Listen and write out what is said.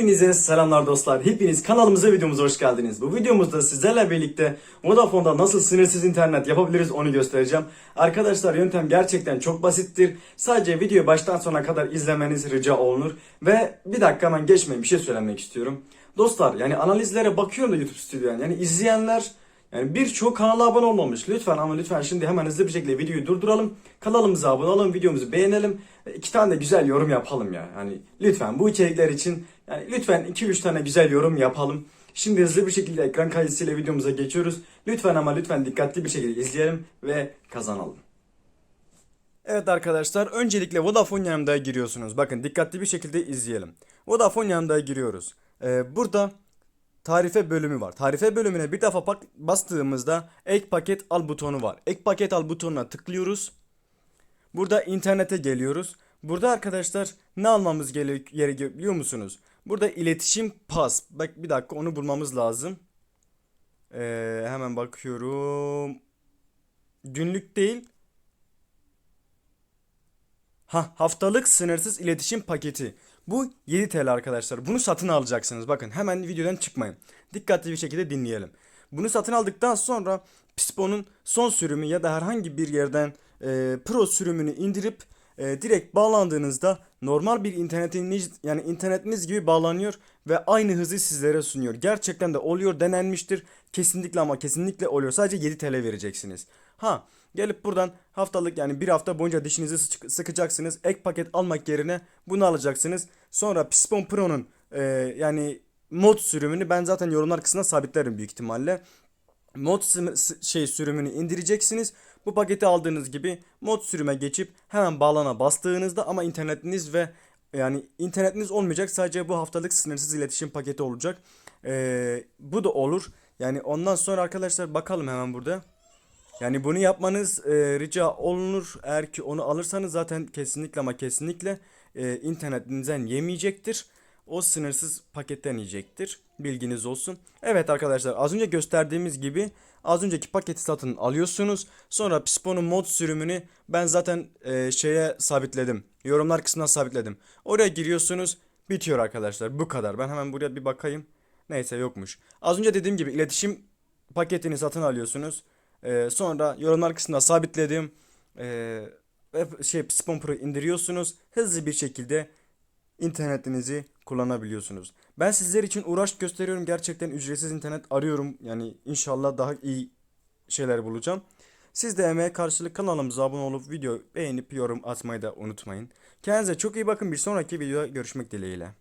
Hepinize selamlar dostlar. Hepiniz kanalımıza videomuza hoş geldiniz. Bu videomuzda sizlerle birlikte Vodafone'da nasıl sınırsız internet yapabiliriz onu göstereceğim. Arkadaşlar yöntem gerçekten çok basittir. Sadece videoyu baştan sona kadar izlemeniz rica olunur. Ve bir dakika hemen geçmeyin bir şey söylemek istiyorum. Dostlar yani analizlere bakıyorum da YouTube Stüdyo'dan. Yani izleyenler yani birçok kanala abone olmamış. Lütfen ama lütfen şimdi hemen hızlı bir şekilde videoyu durduralım. Kanalımıza abone olalım, videomuzu beğenelim. E, İki tane de güzel yorum yapalım ya. Yani lütfen bu içerikler için yani lütfen 2-3 tane güzel yorum yapalım. Şimdi hızlı bir şekilde ekran kayısıyla videomuza geçiyoruz. Lütfen ama lütfen dikkatli bir şekilde izleyelim ve kazanalım. Evet arkadaşlar öncelikle Vodafone yanımda giriyorsunuz. Bakın dikkatli bir şekilde izleyelim. Vodafone yanımda giriyoruz. Ee, burada tarife bölümü var. Tarife bölümüne bir defa bastığımızda ek paket al butonu var. Ek paket al butonuna tıklıyoruz. Burada internete geliyoruz. Burada arkadaşlar ne almamız gere- gerekiyor biliyor musunuz? Burada iletişim pas. Bak bir dakika onu bulmamız lazım. Ee, hemen bakıyorum. Günlük değil. Ha haftalık sınırsız iletişim paketi. Bu 7 TL arkadaşlar. Bunu satın alacaksınız. Bakın hemen videodan çıkmayın. Dikkatli bir şekilde dinleyelim. Bunu satın aldıktan sonra Pispo'nun son sürümü ya da herhangi bir yerden e, Pro sürümünü indirip e, direkt bağlandığınızda normal bir internetiniz yani internetiniz gibi bağlanıyor ve aynı hızı sizlere sunuyor. Gerçekten de oluyor denenmiştir. Kesinlikle ama kesinlikle oluyor. Sadece 7 TL vereceksiniz. Ha gelip buradan haftalık yani bir hafta boyunca dişinizi sık- sıkacaksınız. Ek paket almak yerine bunu alacaksınız. Sonra Pispon Pro'nun e, yani mod sürümünü ben zaten yorumlar kısmına sabitlerim büyük ihtimalle mod şey sürümünü indireceksiniz. Bu paketi aldığınız gibi mod sürüme geçip hemen bağlana bastığınızda ama internetiniz ve yani internetiniz olmayacak sadece bu haftalık sınırsız iletişim paketi olacak. Ee, bu da olur. Yani ondan sonra arkadaşlar bakalım hemen burada. Yani bunu yapmanız e, rica olunur. Eğer ki onu alırsanız zaten kesinlikle ama kesinlikle e, internetinizden yemeyecektir. O sınırsız paketten yiyecektir. Bilginiz olsun. Evet arkadaşlar az önce gösterdiğimiz gibi az önceki paketi satın alıyorsunuz. Sonra Pispo'nun mod sürümünü ben zaten e, şeye sabitledim. Yorumlar kısmına sabitledim. Oraya giriyorsunuz. Bitiyor arkadaşlar. Bu kadar. Ben hemen buraya bir bakayım. Neyse yokmuş. Az önce dediğim gibi iletişim paketini satın alıyorsunuz. Ee, sonra yorumlar kısmına sabitledim. Ve şey Spon Pro indiriyorsunuz. Hızlı bir şekilde internetinizi kullanabiliyorsunuz. Ben sizler için uğraş gösteriyorum. Gerçekten ücretsiz internet arıyorum. Yani inşallah daha iyi şeyler bulacağım. Siz de emeğe karşılık kanalımıza abone olup video beğenip yorum atmayı da unutmayın. Kendinize çok iyi bakın. Bir sonraki videoda görüşmek dileğiyle.